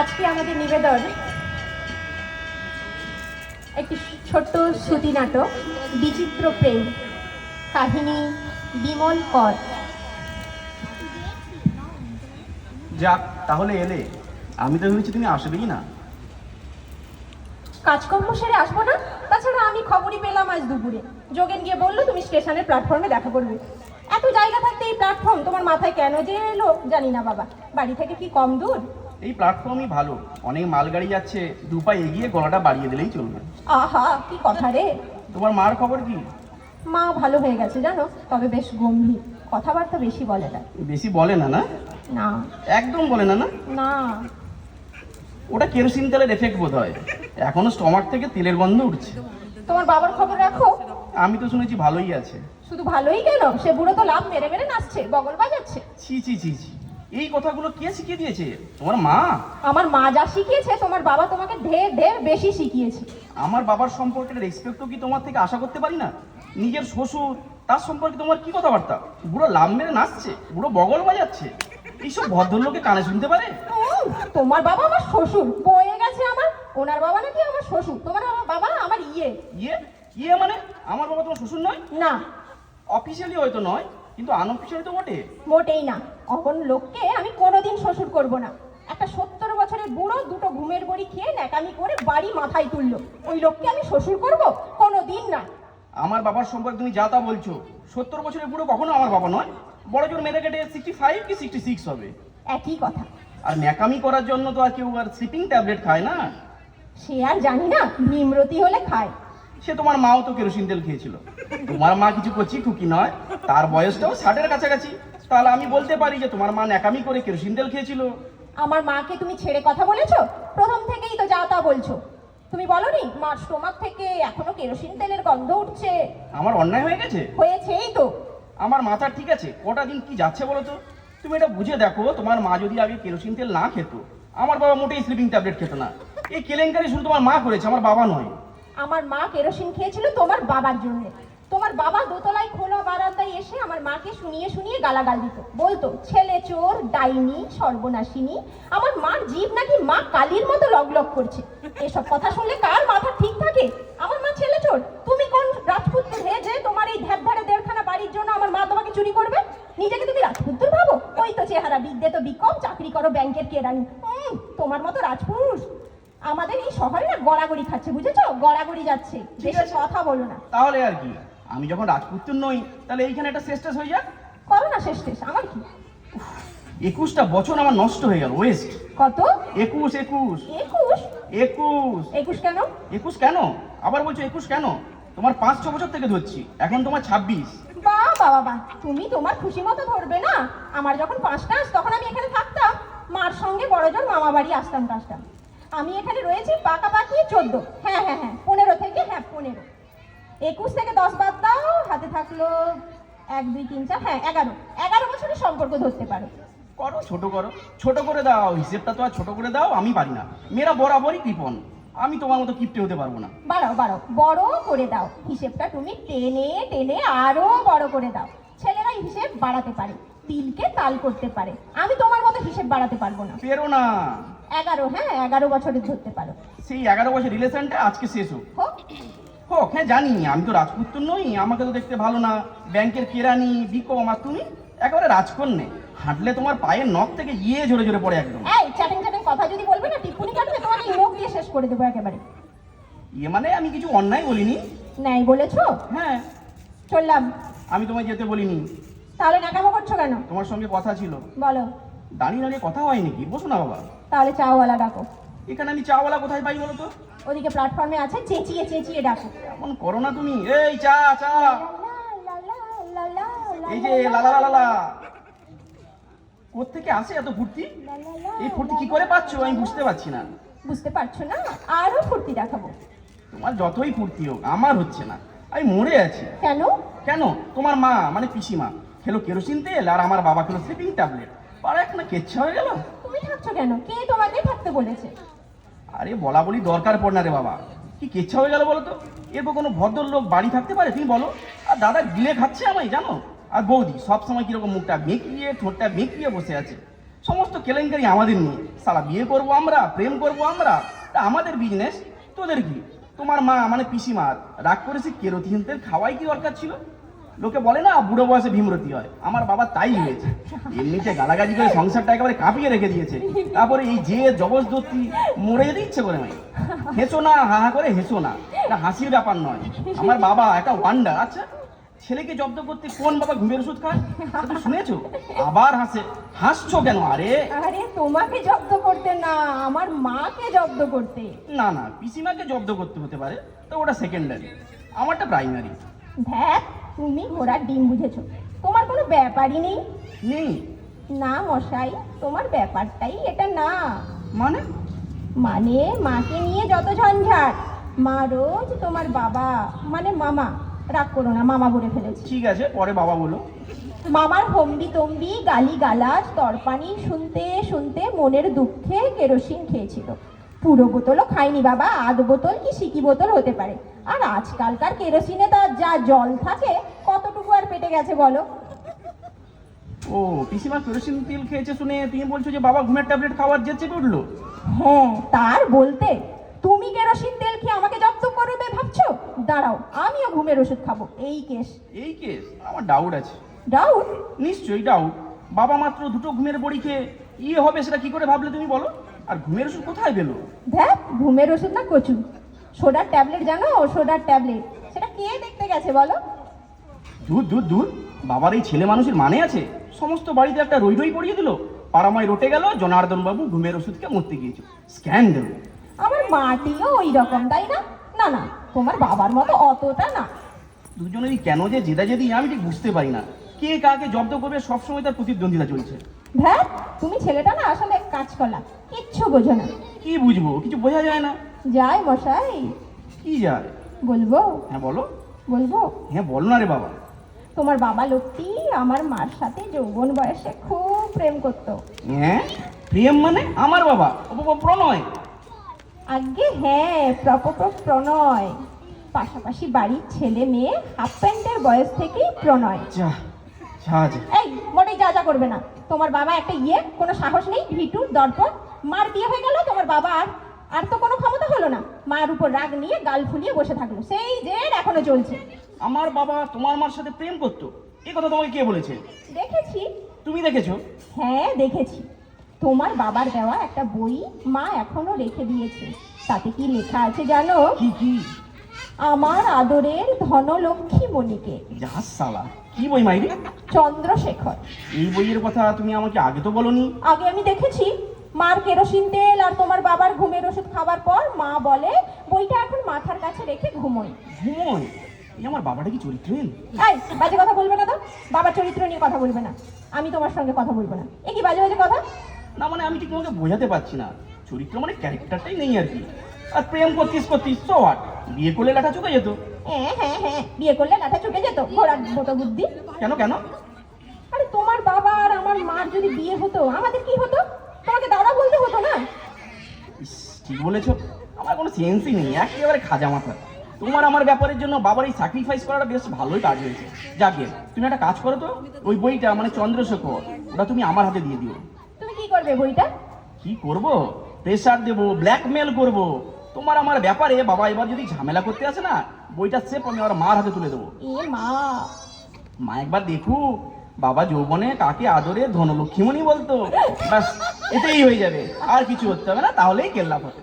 আজকে আমাদের নিবেদন একটি ছোট্ট শ্রুতি নাটক বিচিত্র প্রেম কাহিনী বিমল কর। যাক তাহলে এলে। আমি তো ভেবেছি তুমি আসবেই না। কাজকর্ম সেরে আসব না? তাছাড়া আমি খবরই পেলাম আজ দুপুরে। যোগেন গিয়ে বলল তুমি স্টেশনের প্ল্যাটফর্মে দেখা করবে। এত জায়গা থাকতে এই প্ল্যাটফর্ম তোমার মাথায় কেন যে এলো? জানি না বাবা। বাড়ি থেকে কি কম দূর? এই প্ল্যাটফর্মই ভালো। অনেক মালগাড়ি যাচ্ছে দু পা এগিয়ে গলাটা বাড়িয়ে দিলেই চলবে। আহা কি কথা রে। তোমার মার খবর কি? মা ভালো হয়ে গেছে জানো? তবে বেশ গম্ভীর। কথাবার্তা বেশি বলে না বেশি বলে না না? না। একদম বলে না না? না। ওটা কেরোসিন তেলের এফেক্ট বোধ হয় এখনও স্টমাক থেকে তেলের গন্ধ উঠছে। তোমার বাবার খবর রাখো। আমি তো শুনেছি ভালোই আছে। শুধু ভালোই গেল। সে বুড়ো তো লাভ মেরে মেরে নাচছে বগল বাজাচ্ছে। ছি ছি ছি ছি। এই কথাগুলো কে শিখিয়ে দিয়েছে? তোমার মা? আমার মা যা শিখিয়েছে তোমার বাবা তোমাকে ঢের ঢের বেশি শিখিয়েছে। আমার বাবার সম্পর্কে রেসপেক্টও কি তোমার থেকে আশা করতে পারি না? নিজের শ্বশুর তার সম্পর্কে তোমার কি কথাবার্তা? বুড়ো লাভ মেরে নাচছে বুড়ো বগল বাজাচ্ছে। এইসব ভদ্রলোকে কানে শুনতে পারে? তোমার বাবা আমার শ্বশুর বয়ে গেছে আমার। ওনার বাবা নাকি আমার শ্বশুর তোমার বাবা আমার ইয়ে। ইয়ে? ইয়ে মানে? আমার বাবা তোমার শ্বশুর নয়? না অফিসিয়ালি হয়তো নয় কিন্তু আনঅফিসিয়ালি তো বটে মোটেই না। অখন লোককে আমি কোনোদিন শ্বশুর করব না। একটা সত্তর বছরের বুড়ো দুটো ঘুমের বড়ি খেয়ে ন্যাকামি করে বাড়ি মাথায় তুললো। ওই লোককে আমি শ্বশুর করব? কোনো দিন না। আমার বাবার সম্পর্কে তুমি যা তা বলছো সত্তর বছরের বুড়ো কখনো আমার বাবা নয়। বড় জোর মেরে কেটে সিক্সটি ফাইভ কি সিক্সটি সিক্স হবে? একই কথা। আর ন্যাকামি করার জন্য তো আর কেউ আর স্লিপিং ট্যাবলেট খায় না। সে আর জানি না নিমরতি হলে খায়। সে তোমার মাও তো কেরোসিন তেল খেয়েছিল। তোমার মা কিছু কচি খুকি নয় তার বয়সটাও ষাটের কাছাকাছি। তাহলে আমি বলতে পারি যে তোমার মা ন্যাকামি করে কেরোসিন তেল খেয়েছিল। আমার মাকে তুমি ছেড়ে কথা বলেছ? প্রথম থেকেই তো যা তা বলছো। তুমি বলনি মার স্টোমাক থেকে এখনও কেরোসিন তেলের গন্ধ উঠছে। আমার অন্যায় হয়ে গেছে? হয়েছেই তো। আমার মাথা ঠিক আছে কটা দিন কি যাচ্ছে বলো তো? তুমি এটা বুঝে দেখো তোমার মা যদি আগে কেরোসিন তেল না খেত আমার বাবা মোটেই স্লিপিং ট্যাবলেট খেত না। এই কেলেঙ্কারি শুধু তোমার মা করেছে আমার বাবা নয়। আমার মা কেরোসিন খেয়েছিল তোমার বাবার জন্য। তোমার বাবা দোতলায় খোলা বারান্দায় এসে আমার মাকে শুনিয়ে শুনিয়ে গালাগাল দিত। বলতো, ছেলে চোর, ডাইনি, সর্বনাশিনী, আমার মার জীব নাকি মা কালীর মতো লগলগ করছে। এসব কথা শুনলে কার মাথা ঠিক থাকে? আমার মা ছেলে চোর, তুমি কোন রাজপুত্র হয়ে যে তোমার এই ধ্যাপ ধারে দেড়খানা বাড়ির জন্য আমার মা তোমাকে চুরি করবে? নিজেকে তুমি রাজপুত্র ভাবো? ওই তো চেহারা, বিদ্যে তো বিকম, চাকরি করো ব্যাংকের কেরানি। তোমার মতো রাজপুরুষ। আমাদের এই শহরে না গড়াগড়ি খাচ্ছে বুঝেছ? গড়াগড়ি যাচ্ছে। বেশি কথা বলো না। তাহলে আর কি? আমি যখন রাজপুত্র নই তাহলে এইখানে একটা শেষ টেস হয়ে যাক? করো না শেষ শেষ আমার কি? একুশটা বছর আমার নষ্ট হয়ে গেল ওয়েস্ট কত? একুশ একুশ। একুশ? একুশ। একুশ কেন? একুশ কেন? আবার বলছো একুশ কেন? তোমার পাঁচ ছ বছর থেকে ধরছি এখন তোমার ছাব্বিশ। বা বাবা বা তুমি তোমার খুশি মতো ধরবে না? আমার যখন পাঁচটা আস তখন আমি এখানে থাকতাম মার সঙ্গে বড়জন মামা বাড়ি আসতাম টাসতাম আমি এখানে রয়েছি পাকাপাকি চোদ্দ। হ্যাঁ হ্যাঁ হ্যাঁ পনেরো থেকে হ্যাঁ পনেরো। একুশ থেকে দশ বাদ দাও হাতে থাকল এক দুই তিন চার হ্যাঁ এগারো। এগারো বছরের সম্পর্ক ধরতে পারো। করো ছোট করো। ছোট করে দাও হিসেবটা তো আর ছোট করে দাও আমি পারি না। মেয়েরা বরাবরই কৃপন আমি তোমার মতো কিপটে হতে পারব না। বাড়াও বাড়াও বড় করে দাও। হিসেবটা তুমি টেনে টেনে আরও বড় করে দাও। ছেলেরা হিসেব বাড়াতে পারে। তিলকে তাল করতে পারে। আমি তোমার মতো হিসেব বাড়াতে পারব না। পেরো না। এগারো হ্যাঁ এগারো বছরের ধরতে পারো। সেই এগারো বছর রিলেশনটা আজকে শেষ হোক। হোক। হোক হ্যাঁ জানি। আমি তো রাজপুত্র নই আমাকে তো দেখতে ভালো না। ব্যাংকের কেরানি বিকম আর তুমি একেবারে রাজকন্যে। হাঁটলে তোমার পায়ের নখ থেকে ইয়ে ঝরে ঝরে পড়ে একদম। এই চ্যাটিং চ্যাটিং কথা যদি বলবে না টিপ্পুনি কাটবে তোমাকে মুখ দিয়ে শেষ করে দেবো একেবারে। ইয়ে মানে আমি কিছু অন্যায় বলিনি? নাই বলেছ? হ্যাঁ। চললাম। আমি তোমায় যেতে বলিনি। তাহলে নাকামো করছ কেন? তোমার সঙ্গে কথা ছিল। বলো। দাঁড়িয়ে দাঁড়িয়ে কথা হয় নাকি বসো না বাবা। তাহলে চাওয়ালা ডাকো। এখানে আমি চাওয়ালা কোথায় পাই বলো তো? ওদিকে প্ল্যাটফর্মে আছে চেঁচিয়ে চেঁচিয়ে ডাকো। এমন করো না তুমি। এই চা চা। এই যে লালা লালা কোত্থেকে আসে এত ফুর্তি? এই ফুর্তি কি করে পাচ্ছ? আমি বুঝতে পারছি না। বুঝতে পারছ না? আরও ফুর্তি দেখাবো। তোমার যতই ফুর্তি হোক আমার হচ্ছে না। আমি মরে আছি। কেন? কেন? তোমার মা মানে পিসিমা। খেলো কেরোসিন তেল আর আমার বাবা খেলো স্লিপিং ট্যাবলেট পাড়া একটা কেচ্ছা হয়ে গেল? তুমি থাকছো কেন? কে তোমাকে থাকতে বলেছে? আরে বলা বলি দরকার পড় না রে বাবা। কি কেচ্ছা হয়ে গেল বলো তো এরপর কোনো ভদ্রলোক বাড়ি থাকতে পারে? তুমি বলো। আর দাদা গিলে খাচ্ছে আমায় জানো? আর বৌদি সবসময় কীরকম মুখটা বেঁকিয়ে ঠোঁটটা বেঁকিয়ে বসে আছে। সমস্ত কেলেঙ্কারি আমাদের নিয়ে। সারা বিয়ে করব আমরা প্রেম করব আমরা? তা আমাদের বিজনেস তোদের কি? তোমার মা মানে পিসিমার। রাগ করেছে কেরোথিন তেল খাওয়াই কি দরকার ছিল? লোকে বলে না বুড়ো বয়সে ভীমরতি হয়। আমার বাবা তাই হয়েছে। এমনিতে গালাগালি করে সংসারটা একেবারে কাঁপিয়ে রেখে দিয়েছে। তারপরে এই যে জবরদস্তি মরে যেতে ইচ্ছে করে নাই। হেসো না হা হা করে হেসো না। এটা হাসির ব্যাপার নয়। আমার বাবা একটা ওয়ান্ডার আচ্ছা ছেলেকে জব্দ করতে কোন বাবা ঘুমের ওষুধ খায়? তুমি শুনেছো? আবার হাসে। হাসছো কেন? আরে। আরে তোমাকে জব্দ করতে না আমার মাকে জব্দ করতে। না না পিসিমাকে জব্দ করতে হতে পারে। তো ওটা সেকেন্ডারি আমারটা প্রাইমারি দেখ তুমি ঘোড়ার ডিম বুঝেছ? তোমার কোনো ব্যাপারই নেই। নেই না মশাই তোমার ব্যাপারটাই এটা না। মানে? মানে মাকে নিয়ে যত ঝঞ্ঝাট। মা রোজ তোমার বাবা মানে মামা রাগ করো না মামা বলে ফেলেছি। ঠিক আছে পরে বাবা বলো। মামার হম্বি তম্বি গালি গালাজ তরপানি শুনতে শুনতে মনের দুঃখে কেরোসিন খেয়েছিল। পুরো বোতলও খায়নি বাবা আধ বোতল কি সিকি বোতল হতে পারে? আর আজকালকার কেরোসিনে তার যা জল থাকে কতটুকু আর পেটে গেছে বলো? ও পিসিমা কেরোসিন তেল খেয়েছে শুনে তুমি বলছো যে বাবা ঘুমের ট্যাবলেট খাওয়ার যে চেপে উঠল? হ্যাঁ তার বলতে তুমি কেরোসিন তেল খেয়ে আমাকে জব্দ করবে ভাবছ? দাঁড়াও আমিও ঘুমের ওষুধ খাব এই কেস। এই কেস? আমার ডাউট আছে। ডাউট নিশ্চয়ই ডাউট বাবা মাত্র দুটো ঘুমের বড়ি খেয়ে ইয়ে হবে সেটা কি করে ভাবলে তুমি বলো? আর ঘুমের ওষুধ কোথায় পেল? দেখ ঘুমের ওষুধ না কচু। সোডার ট্যাবলেট জানো? সোডার ট্যাবলেট। সেটা কে দেখতে গেছে বলো? দূর দূর দূর বাবার এই ছেলে মানুষের মানে আছে? সমস্ত বাড়িতে একটা রই রই পড়িয়ে দিল। পাড়ামায় রটে গেল জনার্দন বাবু ঘুমের ওষুধকে মরতে গিয়েছে। স্ক্যান্ডেল আমার মাটিও ওই রকম তাই না? না না তোমার বাবার মতো অতটা না। দুজনেরই কেন যে জেদা জেদি আমি ঠিক বুঝতে পারি না। কে কাকে জব্দ করবে সবসময় তার প্রতিদ্বন্দ্বিতা চলছে। ধ্যাত তুমি ছেলেটা না আসলে কাঁচকলা কিচ্ছু বোঝো না। কি বুঝব? কিছু বোঝা যায় না। যাই মশাই। কি যায়? বলব? হ্যাঁ বলো। বলব? হ্যাঁ বলো না রে বাবা। তোমার বাবা লোকটি আমার মার সাথে যৌবন বয়সে খুব প্রেম করতো। হ্যাঁ? প্রেম মানে আমার বাবা প্রণয় আগে হ্যাঁ প্রপপ প্রণয় পাশাপাশি বাড়ির ছেলে মেয়ে হাফ প্যান্টের বয়স থেকেই প্রণয়। যা এই মোটেই যা যা করবে না। তোমার বাবা একটা ইয়ে কোনো সাহস নেই ভিটু দর্পণ মার বিয়ে হয়ে গেল তোমার বাবা আর আর তো কোনো ক্ষমতা হলো না। মার উপর রাগ নিয়ে গাল ফুলিয়ে বসে থাকল। সেই যে এখনও চলছে। আমার বাবা তোমার মার সাথে প্রেম করতো। এই কথা তোমাকে কে বলেছে? দেখেছি। তুমি দেখেছ? হ্যাঁ দেখেছি। তোমার বাবার দেওয়া একটা বই মা এখনও রেখে দিয়েছে। তাতে কি লেখা আছে জানো? কি কি? আমার আদরের ধনলক্ষ্মী মণিকে। যা সালা কি বই মাইরি? চন্দ্রশেখর। এই বইয়ের কথা তুমি আমাকে আগে তো বলনি। আগে আমি দেখেছি মার কেরোসিন তেল আর তোমার বাবার ঘুমের ওষুধ খাবার পর মা বলে বইটা এখন মাথার কাছে রেখে ঘুমোই। ঘুমোয় এই আমার বাবাটা কি চরিত্রহীন এই বাজে কথা বলবে না তো? বাবার চরিত্র নিয়ে কথা বলবে না। আমি তোমার সঙ্গে কথা বলব না। এ কি বাজে বাজে কথা? না মানে আমি ঠিক তোমাকে বোঝাতে পারছি না। চরিত্র মানে ক্যারেক্টারটাই নেই আর কি। আর প্রেম করতিস করতিস সো বিয়ে করলে লাঠা চুকে যেত। হ্যাঁ হ্যাঁ হ্যাঁ বিয়ে করলে লাঠা চুকে যেত ঘোড়ার মতো বুদ্ধি। কেন কেন? আরে তোমার বাবা আর আমার মার যদি বিয়ে হতো আমাদের কি হতো? তোমাকে দাদা বলতে হতো না? ঠিক বলেছ। আমার কোনো সেন্সই নেই একেবারে খাজা মাথা। তোমার আমার ব্যাপারের জন্য বাবার এই স্যাক্রিফাইস করাটা বেশ ভালোই কাজ হয়েছে। যাকে তুমি একটা কাজ করো তো ওই বইটা মানে চন্দ্রশেখর ওটা তুমি আমার হাতে দিয়ে দিও। তুমি কি করবে বইটা? কি করব? প্রেশার দেবো ব্ল্যাকমেল করব। তোমার আমার ব্যাপারে বাবা এবার যদি ঝামেলা করতে আসে না বইটা সে আমি আমার মার হাতে তুলে দেবো। মা। মা একবার দেখু বাবা যৌবনে কাকে আদরে ধনলক্ষ্মীমণি বলতো? ব্যাস এটাই হয়ে যাবে আর কিছু করতে হবে না তাহলেই কেল্লা হবে